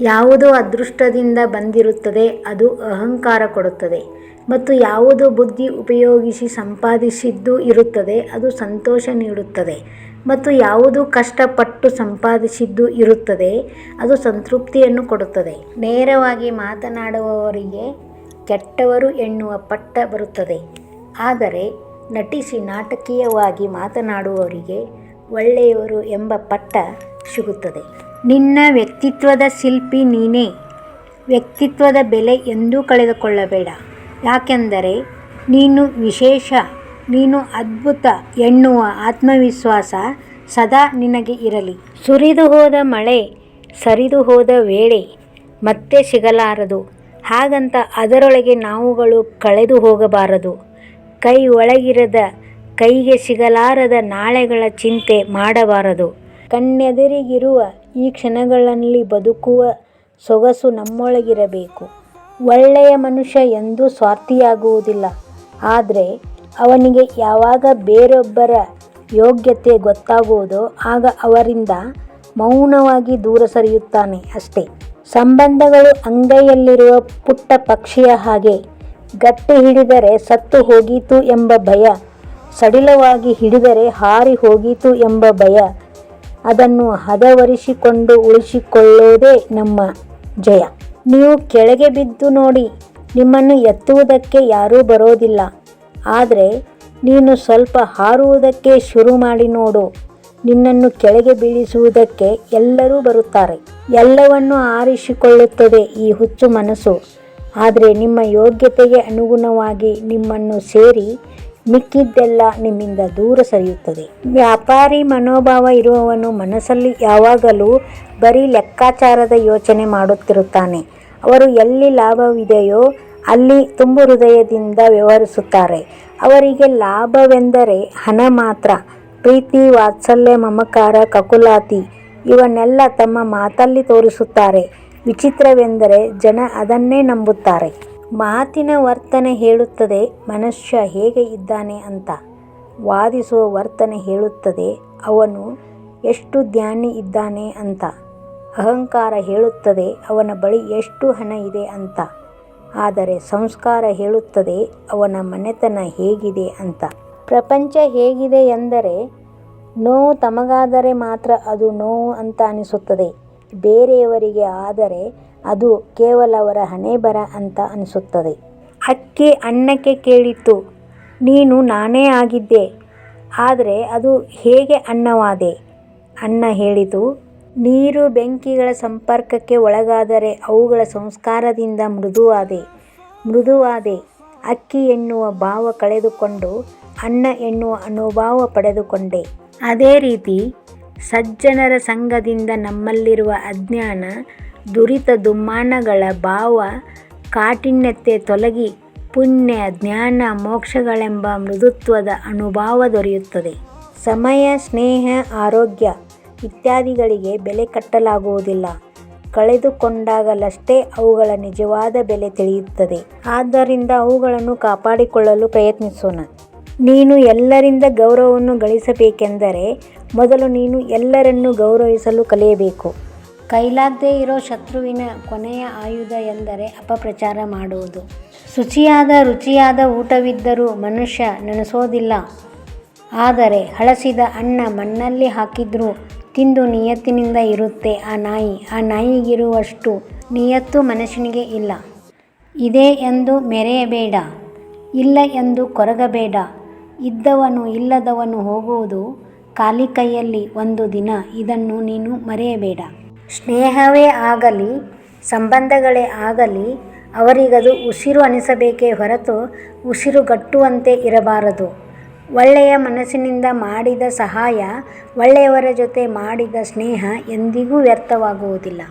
ಯಾವುದು ಅದೃಷ್ಟದಿಂದ ಬಂದಿರುತ್ತದೆ, ಅದು ಅಹಂಕಾರ ಕೊಡುತ್ತದೆ. ಮತ್ತು ಯಾವುದು ಬುದ್ಧಿ ಉಪಯೋಗಿಸಿ ಸಂಪಾದಿಸಿದ್ದು ಇರುತ್ತದೆ, ಅದು ಸಂತೋಷ ನೀಡುತ್ತದೆ. ಮತ್ತು ಯಾವುದು ಕಷ್ಟಪಟ್ಟು ಸಂಪಾದಿಸಿದ್ದು ಇರುತ್ತದೆ, ಅದು ಸಂತೃಪ್ತಿಯನ್ನು ಕೊಡುತ್ತದೆ. ನೇರವಾಗಿ ಮಾತನಾಡುವವರಿಗೆ ಕೆಟ್ಟವರು ಎನ್ನುವ ಪಟ್ಟ ಬರುತ್ತದೆ. ಆದರೆ ನಟಿಸಿ ನಾಟಕೀಯವಾಗಿ ಮಾತನಾಡುವವರಿಗೆ ಒಳ್ಳೆಯವರು ಎಂಬ ಪಟ್ಟ ಸಿಗುತ್ತದೆ. ನಿನ್ನ ವ್ಯಕ್ತಿತ್ವದ ಶಿಲ್ಪಿ ನೀನೇ. ವ್ಯಕ್ತಿತ್ವದ ಬೆಲೆ ಎಂದೂ ಕಳೆದುಕೊಳ್ಳಬೇಡ. ಯಾಕೆಂದರೆ ನೀನು ವಿಶೇಷ, ನೀನು ಅದ್ಭುತ ಎನ್ನುವ ಆತ್ಮವಿಶ್ವಾಸ ಸದಾ ನಿನಗೆ ಇರಲಿ. ಸುರಿದು ಹೋದ ಮಳೆ, ಸರಿದು ಹೋದ ವೇಳೆ ಮತ್ತೆ ಸಿಗಲಾರದು. ಹಾಗಂತ ಅದರೊಳಗೆ ನಾವುಗಳು ಕಳೆದು ಹೋಗಬಾರದು. ಕೈ ಒಳಗಿರದ ಕೈಗೆ ಸಿಗಲಾರದ ನಾಳೆಗಳ ಚಿಂತೆ ಮಾಡಬಾರದು. ಕಣ್ಣೆದುರಿಗಿರುವ ಈ ಕ್ಷಣಗಳಲ್ಲಿ ಬದುಕುವ ಸೊಗಸು ನಮ್ಮೊಳಗಿರಬೇಕು. ಒಳ್ಳೆಯ ಮನುಷ್ಯ ಎಂದೂ ಸ್ವಾರ್ಥಿಯಾಗುವುದಿಲ್ಲ. ಆದರೆ ಅವನಿಗೆ ಯಾವಾಗ ಬೇರೊಬ್ಬರ ಯೋಗ್ಯತೆ ಗೊತ್ತಾಗುವುದೋ ಆಗ ಅವರಿಂದ ಮೌನವಾಗಿ ದೂರ ಸರಿಯುತ್ತಾನೆ ಅಷ್ಟೇ. ಸಂಬಂಧಗಳು ಅಂಗೈಯಲ್ಲಿರುವ ಪುಟ್ಟ ಪಕ್ಷಿಯ ಹಾಗೆ ಗಟ್ಟಿ ಹಿಡಿದರೆ ಸತ್ತು ಹೋಗೀತು ಎಂಬ ಭಯ ಸಡಿಲವಾಗಿ ಹಿಡಿದರೆ ಹಾರಿ ಹೋಗೀತು ಎಂಬ ಭಯ ಅದನ್ನು ಹದವರಿಸಿಕೊಂಡು ಉಳಿಸಿಕೊಳ್ಳುವುದೇ ನಮ್ಮ ಜಯ. ನೀವು ಕೆಳಗೆ ಬಿದ್ದು ನೋಡಿ, ನಿಮ್ಮನ್ನು ಎತ್ತುವುದಕ್ಕೆ ಯಾರೂ ಬರೋದಿಲ್ಲ. ಆದರೆ ನೀನು ಸ್ವಲ್ಪ ಹಾರುವುದಕ್ಕೆ ಶುರು ಮಾಡಿ ನೋಡು. ನಿನ್ನನ್ನು ಕೆಳಗೆ ಬೀಳಿಸುವುದಕ್ಕೆ ಎಲ್ಲರೂ ಬರುತ್ತಾರೆ. ಎಲ್ಲವನ್ನು ಆರಿಸಿಕೊಳ್ಳುತ್ತದೆ ಈ ಹುಚ್ಚು ಮನಸ್ಸು. ಆದರೆ ನಿಮ್ಮ ಯೋಗ್ಯತೆಗೆ ಅನುಗುಣವಾಗಿ ನಿಮ್ಮನ್ನು ಸೇರಿ ಮಿಕ್ಕಿದ್ದೆಲ್ಲ ನಿಮ್ಮಿಂದ ದೂರ ಸರಿಯುತ್ತದೆ. ವ್ಯಾಪಾರಿ ಮನೋಭಾವ ಇರುವವನು ಮನಸ್ಸಲ್ಲಿ ಯಾವಾಗಲೂ ಬರೀ ಲೆಕ್ಕಾಚಾರದ ಯೋಚನೆ ಮಾಡುತ್ತಿರುತ್ತಾನೆ. ಅವರು ಎಲ್ಲಿ ಲಾಭವಿದೆಯೋ ಅಲ್ಲಿ ತುಂಬು ಹೃದಯದಿಂದ ವ್ಯವಹರಿಸುತ್ತಾರೆ. ಅವರಿಗೆ ಲಾಭವೆಂದರೆ ಹಣ ಮಾತ್ರ. ಪ್ರೀತಿ, ವಾತ್ಸಲ್ಯ, ಮಮಕಾರ, ಕಕುಲಾತಿ ಇವನ್ನೆಲ್ಲ ತಮ್ಮ ಮಾತಲ್ಲಿ ತೋರಿಸುತ್ತಾರೆ. ವಿಚಿತ್ರವೆಂದರೆ ಜನ ಅದನ್ನೇ ನಂಬುತ್ತಾರೆ. ಮಾತಿನ ವರ್ತನೆ ಹೇಳುತ್ತದೆ, ಮನುಷ್ಯ ಹೇಗೆ ಇದ್ದಾನೆ ಅಂತ. ವಾದಿಸುವ ವರ್ತನೆ ಹೇಳುತ್ತದೆ, ಅವನು ಎಷ್ಟು ಜ್ಞಾನಿ ಇದ್ದಾನೆ ಅಂತ. ಅಹಂಕಾರ ಹೇಳುತ್ತದೆ, ಅವನ ಬಳಿ ಎಷ್ಟು ಹಣ ಇದೆ ಅಂತ. ಆದರೆ ಸಂಸ್ಕಾರ ಹೇಳುತ್ತದೆ, ಅವನ ಮನೆತನ ಹೇಗಿದೆ ಅಂತ. ಪ್ರಪಂಚ ಹೇಗಿದೆ ಎಂದರೆ, ನೋವು ತಮಗಾದರೆ ಮಾತ್ರ ಅದು ನೋವು ಅಂತ ಅನಿಸುತ್ತದೆ. ಬೇರೆಯವರಿಗೆ ಆದರೆ ಅದು ಕೇವಲ ಅವರ ಹಣೆಬರ ಅಂತ ಅನಿಸುತ್ತದೆ. ಅಕ್ಕಿ ಅನ್ನಕ್ಕೆ ಕೇಳಿತು ನೀನು ನಾನೇ ಆಗಿದ್ದೆ, ಆದರೆ ಅದು ಹೇಗೆ ಅನ್ನವಾದೆ? ಅನ್ನ ಹೇಳಿತು, ನೀರು ಬೆಂಕಿಗಳ ಸಂಪರ್ಕಕ್ಕೆ ಒಳಗಾದರೆ ಅವುಗಳ ಸಂಸ್ಕಾರದಿಂದ ಮೃದುವಾದೆ ಮೃದುವಾದೆ. ಅಕ್ಕಿ ಎನ್ನುವ ಭಾವ ಕಳೆದುಕೊಂಡು ಅನ್ನ ಎನ್ನುವ ಅನುಭವ ಪಡೆದುಕೊಂಡೆ. ಅದೇ ರೀತಿ ಸಜ್ಜನರ ಸಂಘದಿಂದ ನಮ್ಮಲ್ಲಿರುವ ಅಜ್ಞಾನ ದುರಿತ ದುಮ್ಮಾನಗಳ ಭಾವ ಕಾಠಿಣ್ಯತೆ ತೊಲಗಿ ಪುಣ್ಯ, ಜ್ಞಾನ, ಮೋಕ್ಷಗಳೆಂಬ ಮೃದುತ್ವದ ಅನುಭವ ದೊರೆಯುತ್ತದೆ. ಸಮಯ, ಸ್ನೇಹ, ಆರೋಗ್ಯ ಇತ್ಯಾದಿಗಳಿಗೆ ಬೆಲೆ ಕಟ್ಟಲಾಗುವುದಿಲ್ಲ. ಕಳೆದುಕೊಂಡಾಗಲಷ್ಟೇ ಅವುಗಳ ನಿಜವಾದ ಬೆಲೆ ತಿಳಿಯುತ್ತದೆ. ಆದ್ದರಿಂದ ಅವುಗಳನ್ನು ಕಾಪಾಡಿಕೊಳ್ಳಲು ಪ್ರಯತ್ನಿಸೋಣ. ನೀನು ಎಲ್ಲರಿಂದ ಗೌರವವನ್ನು ಗಳಿಸಬೇಕೆಂದರೆ ಮೊದಲು ನೀನು ಎಲ್ಲರನ್ನು ಗೌರವಿಸಲು ಕಲಿಯಬೇಕು. ಕೈಲಾಗದೇ ಇರೋ ಶತ್ರುವಿನ ಕೊನೆಯ ಆಯುಧ ಎಂದರೆ ಅಪಪ್ರಚಾರ ಮಾಡುವುದು. ಶುಚಿಯಾದ, ರುಚಿಯಾದ ಊಟವಿದ್ದರೂ ಮನುಷ್ಯ ನೆನೆಸೋದಿಲ್ಲ. ಆದರೆ ಹಳಸಿದ ಅನ್ನ ಮಣ್ಣಲ್ಲಿ ಹಾಕಿದ್ರೂ ತಿಂದು ನಿಯತ್ತಿನಿಂದ ಇರುತ್ತೆ ಆ ನಾಯಿ. ಆ ನಾಯಿಗಿರುವಷ್ಟು ನಿಯತ್ತು ಮನುಷ್ಯನಿಗೆ ಇಲ್ಲ. ಇದೆ ಎಂದು ಮೆರೆಯಬೇಡ. ಇಲ್ಲ ಎಂದು ಕೊರಗಬೇಡ. ಇದ್ದವನು ಇಲ್ಲದವನು ಹೋಗುವುದು ಖಾಲಿ ಕೈಯಲ್ಲಿ ಒಂದು ದಿನ. ಇದನ್ನು ನೀನು ಮರೆಯಬೇಡ. ಸ್ನೇಹವೇ ಆಗಲಿ, ಸಂಬಂಧಗಳೇ ಆಗಲಿ, ಅವರಿಗದು ಉಸಿರು ಅನಿಸಬೇಕೇ ಹೊರತು ಉಸಿರುಗಟ್ಟುವಂತೆ ಇರಬಾರದು. ಒಳ್ಳೆಯ ಮನಸ್ಸಿನಿಂದ ಮಾಡಿದ ಸಹಾಯ, ಒಳ್ಳೆಯವರ ಜೊತೆ ಮಾಡಿದ ಸ್ನೇಹ ಎಂದಿಗೂ ವ್ಯರ್ಥವಾಗುವುದಿಲ್ಲ.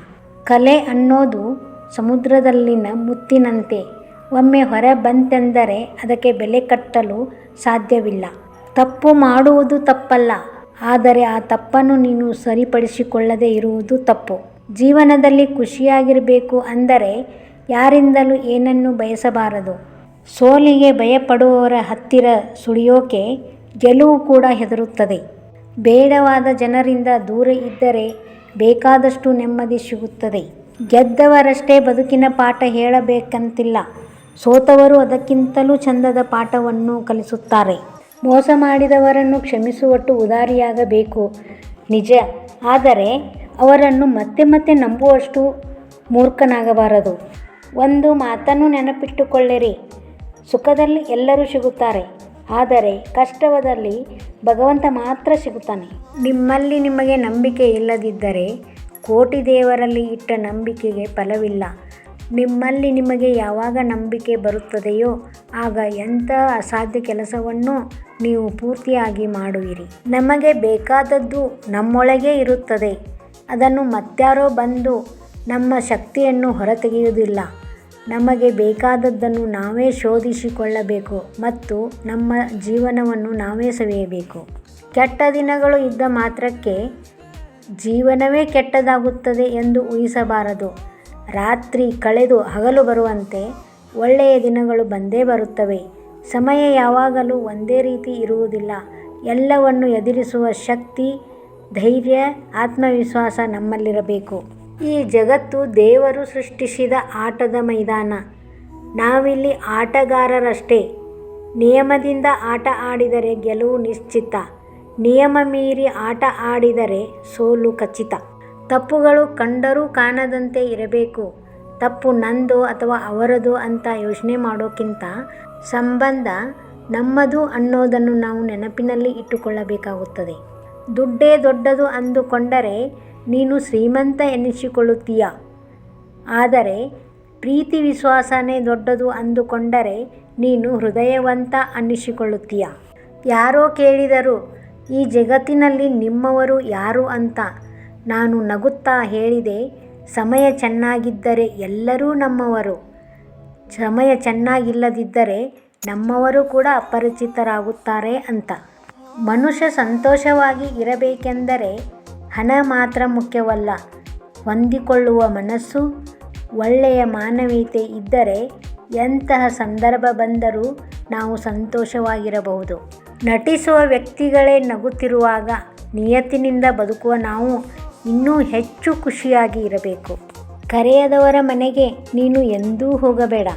ಕಲೆ ಅನ್ನೋದು ಸಮುದ್ರದಲ್ಲಿನ ಮುತ್ತಿನಂತೆ, ಒಮ್ಮೆ ಹೊರ ಬಂತೆಂದರೆ ಅದಕ್ಕೆ ಬೆಲೆ ಕಟ್ಟಲು ಸಾಧ್ಯವಿಲ್ಲ. ತಪ್ಪು ಮಾಡುವುದು ತಪ್ಪಲ್ಲ. ಆದರೆ ಆ ತಪ್ಪನ್ನು ನೀನು ಸರಿಪಡಿಸಿಕೊಳ್ಳದೇ ಇರುವುದು ತಪ್ಪು. ಜೀವನದಲ್ಲಿ ಖುಷಿಯಾಗಿರಬೇಕು ಅಂದರೆ ಯಾರಿಂದಲೂ ಏನನ್ನು ಬಯಸಬಾರದು. ಸೋಲಿಗೆ ಭಯಪಡುವವರ ಹತ್ತಿರ ಸುಳಿಯೋಕೆ ಗೆಲುವು ಕೂಡ ಹೆದರುತ್ತದೆ. ಬೇಡವಾದ ಜನರಿಂದ ದೂರ ಇದ್ದರೆ ಬೇಕಾದಷ್ಟು ನೆಮ್ಮದಿ ಸಿಗುತ್ತದೆ. ಗೆದ್ದವರಷ್ಟೇ ಬದುಕಿನ ಪಾಠ ಹೇಳಬೇಕಂತಿಲ್ಲ. ಸೋತವರು ಅದಕ್ಕಿಂತಲೂ ಚಂದದ ಪಾಠವನ್ನು ಕಲಿಸುತ್ತಾರೆ. ಮೋಸ ಮಾಡಿದವರನ್ನು ಕ್ಷಮಿಸುವಟ್ಟು ಉದಾರಿಯಾಗಬೇಕು. ನಿಜ. ಆದರೆ ಅವರನ್ನು ಮತ್ತೆ ಮತ್ತೆ ನಂಬುವಷ್ಟು ಮೂರ್ಖನಾಗಬಾರದು. ಒಂದು ಮಾತನ್ನು ನೆನಪಿಟ್ಟುಕೊಳ್ಳಿರಿ. ಸುಖದಲ್ಲಿ ಎಲ್ಲರೂ ಸಿಗುತ್ತಾರೆ. ಆದರೆ ಕಷ್ಟವದಲ್ಲಿ ಭಗವಂತ ಮಾತ್ರ ಸಿಗುತ್ತಾನೆ. ನಿಮ್ಮಲ್ಲಿ ನಿಮಗೆ ನಂಬಿಕೆ ಇಲ್ಲದಿದ್ದರೆ ಕೋಟಿ ದೇವರಲ್ಲಿ ಇಟ್ಟ ನಂಬಿಕೆಗೆ ಫಲವಿಲ್ಲ. ನಿಮ್ಮಲ್ಲಿ ನಿಮಗೆ ಯಾವಾಗ ನಂಬಿಕೆ ಬರುತ್ತದೆಯೋ ಆಗ ಎಂಥ ಅಸಾಧ್ಯ ಕೆಲಸವನ್ನು ನೀವು ಪೂರ್ತಿಯಾಗಿ ಮಾಡುವಿರಿ. ನಮಗೆ ಬೇಕಾದದ್ದು ನಮ್ಮೊಳಗೇ ಇರುತ್ತದೆ. ಅದನ್ನು ಮತ್ಯಾರೋ ಬಂದು ನಮ್ಮ ಶಕ್ತಿಯನ್ನು ಹೊರತೆಗೆಯುವುದಿಲ್ಲ. ನಮಗೆ ಬೇಕಾದದ್ದನ್ನು ನಾವೇ ಶೋಧಿಸಿಕೊಳ್ಳಬೇಕು ಮತ್ತು ನಮ್ಮ ಜೀವನವನ್ನು ನಾವೇ ಸವಿಯಬೇಕು. ಕೆಟ್ಟ ದಿನಗಳು ಇದ್ದ ಮಾತ್ರಕ್ಕೆ ಜೀವನವೇ ಕೆಟ್ಟದಾಗುತ್ತದೆ ಎಂದು ಊಹಿಸಬಾರದು. ರಾತ್ರಿ ಕಳೆದು ಹಗಲು ಬರುವಂತೆ ಒಳ್ಳೆಯ ದಿನಗಳು ಬಂದೇ ಬರುತ್ತವೆ. ಸಮಯ ಯಾವಾಗಲೂ ಒಂದೇ ರೀತಿ ಇರುವುದಿಲ್ಲ. ಎಲ್ಲವನ್ನು ಎದುರಿಸುವ ಶಕ್ತಿ, ಧೈರ್ಯ, ಆತ್ಮವಿಶ್ವಾಸ ನಮ್ಮಲ್ಲಿರಬೇಕು. ಈ ಜಗತ್ತು ದೇವರು ಸೃಷ್ಟಿಸಿದ ಆಟದ ಮೈದಾನ. ನಾವಿಲ್ಲಿ ಆಟಗಾರರಷ್ಟೇ. ನಿಯಮದಿಂದ ಆಟ ಆಡಿದರೆ ಗೆಲುವು ನಿಶ್ಚಿತ. ನಿಯಮ ಮೀರಿ ಆಟ ಆಡಿದರೆ ಸೋಲು ಖಚಿತ. ತಪ್ಪುಗಳು ಕಂಡರೂ ಕಾಣದಂತೆ ಇರಬೇಕು. ತಪ್ಪು ನಂದು ಅಥವಾ ಅವರದು ಅಂತ ಯೋಚನೆ ಮಾಡೋಕ್ಕಿಂತ ಸಂಬಂಧ ನಮ್ಮದು ಅನ್ನೋದನ್ನು ನಾವು ನೆನಪಿನಲ್ಲಿ ಇಟ್ಟುಕೊಳ್ಳಬೇಕಾಗುತ್ತದೆ. ದುಡ್ಡೇ ದೊಡ್ಡದು ಅಂದುಕೊಂಡರೆ ನೀನು ಶ್ರೀಮಂತ ಎನಿಸಿಕೊಳ್ಳುತ್ತೀಯ. ಆದರೆ ಪ್ರೀತಿ ವಿಶ್ವಾಸನೇ ದೊಡ್ಡದು ಅಂದುಕೊಂಡರೆ ನೀನು ಹೃದಯವಂತ ಅನ್ನಿಸಿಕೊಳ್ಳುತ್ತೀಯ. ಯಾರೋ ಕೇಳಿದರು, ಈ ಜಗತ್ತಿನಲ್ಲಿ ನಿಮ್ಮವರು ಯಾರು ಅಂತ? ನಾನು ನಗುತ್ತಾ ಹೇಳಿದೆ, ಸಮಯ ಚೆನ್ನಾಗಿದ್ದರೆ ಎಲ್ಲರೂ ನಮ್ಮವರು. ಸಮಯ ಚೆನ್ನಾಗಿಲ್ಲದಿದ್ದರೆ ನಮ್ಮವರು ಕೂಡ ಅಪರಿಚಿತರಾಗುತ್ತಾರೆ ಅಂತ. ಮನುಷ್ಯ ಸಂತೋಷವಾಗಿ ಇರಬೇಕೆಂದರೆ ಹಣ ಮಾತ್ರ ಮುಖ್ಯವಲ್ಲ. ಹೊಂದಿಕೊಳ್ಳುವ ಮನಸ್ಸು, ಒಳ್ಳೆಯ ಮಾನವೀಯತೆ ಇದ್ದರೆ ಎಂತಹ ಸಂದರ್ಭ ಬಂದರೂ ನಾವು ಸಂತೋಷವಾಗಿರಬಹುದು. ನಟಿಸುವ ವ್ಯಕ್ತಿಗಳೇ ನಗುತ್ತಿರುವಾಗ ನಿಯತ್ತಿನಿಂದ ಬದುಕುವ ನಾವು ಇನ್ನೂ ಹೆಚ್ಚು ಖುಷಿಯಾಗಿ ಇರಬೇಕು. ಕರೆಯದವರ ಮನೆಗೆ ನೀನು ಎಂದೂ ಹೋಗಬೇಡ.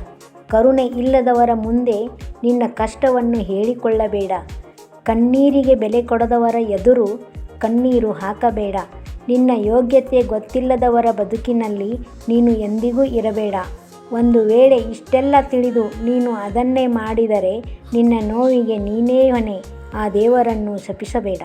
ಕರುಣೆ ಇಲ್ಲದವರ ಮುಂದೆ ನಿನ್ನ ಕಷ್ಟವನ್ನು ಹೇಳಿಕೊಳ್ಳಬೇಡ. ಕಣ್ಣೀರಿಗೆ ಬೆಲೆ ಕೊಡದವರ ಎದುರು ಕಣ್ಣೀರು ಹಾಕಬೇಡ. ನಿನ್ನ ಯೋಗ್ಯತೆ ಗೊತ್ತಿಲ್ಲದವರ ಬದುಕಿನಲ್ಲಿ ನೀನು ಎಂದಿಗೂ ಇರಬೇಡ. ಒಂದು ವೇಳೆ ಇಷ್ಟೆಲ್ಲ ತಿಳಿದು ನೀನು ಅದನ್ನೇ ಮಾಡಿದರೆ ನಿನ್ನ ನೋವಿಗೆ ನೀನೇ ಹೊಣೆ. ಆ ದೇವರನ್ನು ಶಪಿಸಬೇಡ.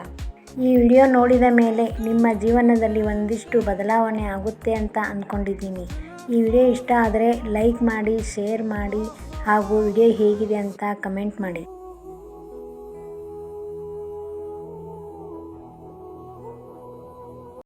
ಈ ವಿಡಿಯೋ ನೋಡಿದ ಮೇಲೆ ನಿಮ್ಮ ಜೀವನದಲ್ಲಿ ಒಂದಿಷ್ಟು ಬದಲಾವಣೆ ಆಗುತ್ತೆ ಅಂತ ಅಂದ್ಕೊಂಡಿದ್ದೀನಿ ಈ ವಿಡಿಯೋ ಇಷ್ಟ ಆದರೆ ಲೈಕ್ ಮಾಡಿ, ಶೇರ್ ಮಾಡಿ ಹಾಗೂ ವಿಡಿಯೋ ಹೇಗಿದೆ ಅಂತ ಕಮೆಂಟ್ ಮಾಡಿ.